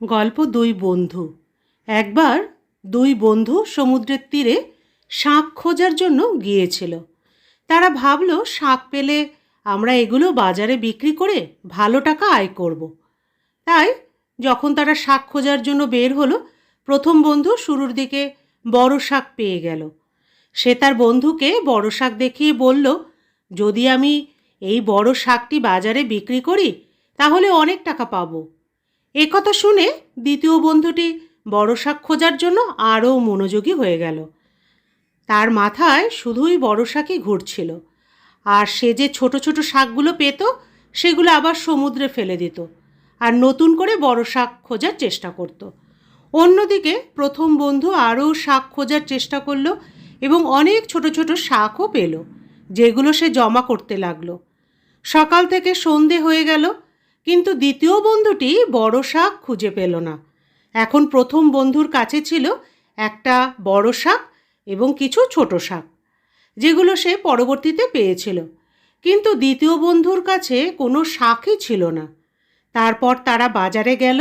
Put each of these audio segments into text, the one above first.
গল্প দুই বন্ধু। একবার দুই বন্ধু সমুদ্রের তীরে শাঁখ খোঁজার জন্য গিয়েছিল। তারা ভাবলো, শাঁখ পেলে আমরা এগুলো বাজারে বিক্রি করে ভালো টাকা আয় করব। তাই যখন তারা শাক খোঁজার জন্য বের হলো, প্রথম বন্ধু শুরুর দিকে বড় শাক পেয়ে গেল। সে তার বন্ধুকে বড় শাক দেখিয়ে বলল, যদি আমি এই বড় শাকটি বাজারে বিক্রি করি, তাহলে অনেক টাকা পাবো। এ কথা শুনে দ্বিতীয় বন্ধুটি বড় শাক খোঁজার জন্য আরও মনোযোগী হয়ে গেল। তার মাথায় শুধুই বড় শাকই ঘুরছিল। আর সে যে ছোট ছোট শাকগুলো পেত, সেগুলো আবার সমুদ্রে ফেলে দিত আর নতুন করে বড় শাক খোঁজার চেষ্টা করত। অন্যদিকে প্রথম বন্ধু আরও শাক খোঁজার চেষ্টা করল এবং অনেক ছোট ছোট শাকও পেল, যেগুলো সে জমা করতে লাগল। সকাল থেকে সন্ধে হয়ে গেল কিন্তু দ্বিতীয় বন্ধুটি বড় শাক খুঁজে পেল না। এখন প্রথম বন্ধুর কাছে ছিল একটা বড় শাক এবং কিছু ছোট শাক, যেগুলো সে পরবর্তীতে পেয়েছিল। কিন্তু দ্বিতীয় বন্ধুর কাছে কোনো শাকই ছিল না। তারপর তারা বাজারে গেল।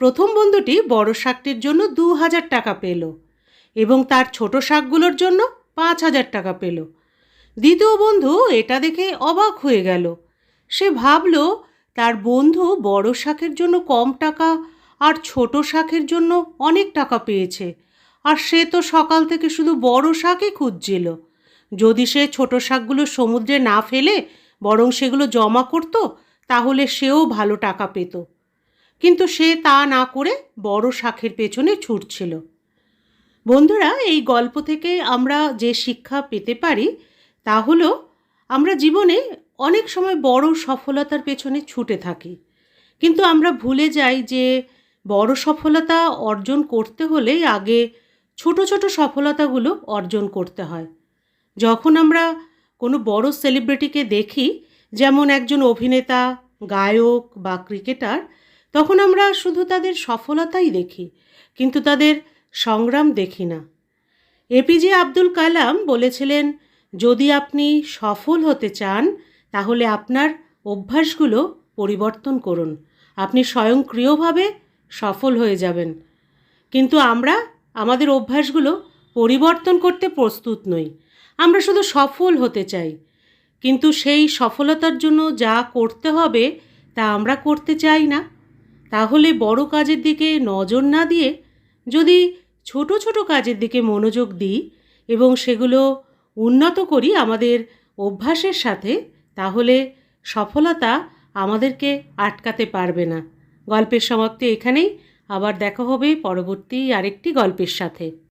প্রথম বন্ধুটি বড় শাকটির জন্য দু হাজার টাকা পেল এবং তার ছোট শাকগুলোর জন্য পাঁচ হাজার টাকা পেল। দ্বিতীয় বন্ধু এটা দেখে অবাক হয়ে গেল। সে ভাবল তার বন্ধু বড় শাকের জন্য কম টাকা আর ছোট শাকের জন্য অনেক টাকা পেয়েছে। আর সে তো সকাল থেকে শুধু বড় শাকই খুঁজছিল। যদি সে ছোট শাকগুলো সমুদ্রে না ফেলে বরং সেগুলো জমা করত, তাহলে সেও ভালো টাকা পেত। কিন্তু সে তা না করে বড় শাকের পেছনে ছুটছিল। বন্ধুরা, এই গল্প থেকে আমরা যে শিক্ষা পেতে পারি, তা হলো আমরা জীবনে অনেক সময় বড় সফলতার পেছনে ছুটে থাকি। কিন্তু আমরা ভুলে যাই যে বড় সফলতা অর্জন করতে হলে আগে ছোট ছোট সফলতাগুলো অর্জন করতে হয়। যখন আমরা কোনো বড় সেলিব্রিটিকে দেখি, যেমন একজন অভিনেতা, গায়ক বা ক্রিকেটার, তখন আমরা শুধু তাদের সফলতাই দেখি, কিন্তু তাদের সংগ্রাম দেখি না। এপিজে আব্দুল কালাম বলেছিলেন, যদি আপনি সফল হতে চান তাহলে আপনার অভ্যাসগুলো পরিবর্তন করুন। আপনি স্বয়ংক্রিয়ভাবে সফল হয়ে যাবেন। কিন্তু আমরা আমাদের অভ্যাসগুলো পরিবর্তন করতে প্রস্তুত নই। আমরা শুধু সফল হতে চাই। কিন্তু সেই সফলতার জন্য যা করতে হবে তা আমরা করতে চাই না। তাহলে বড় কাজের দিকে নজর না দিয়ে যদি ছোট ছোট কাজের দিকে মনোযোগ দিই এবং সেগুলো উন্নত করি আমাদের অভ্যাসের সাথে তাহলে সফলতা আমাদেরকে আটকাতে পারবে না। গল্পের সমাপ্তি এখানেই। আবার দেখা হবে পরবর্তী আরেকটি গল্পের সাথে।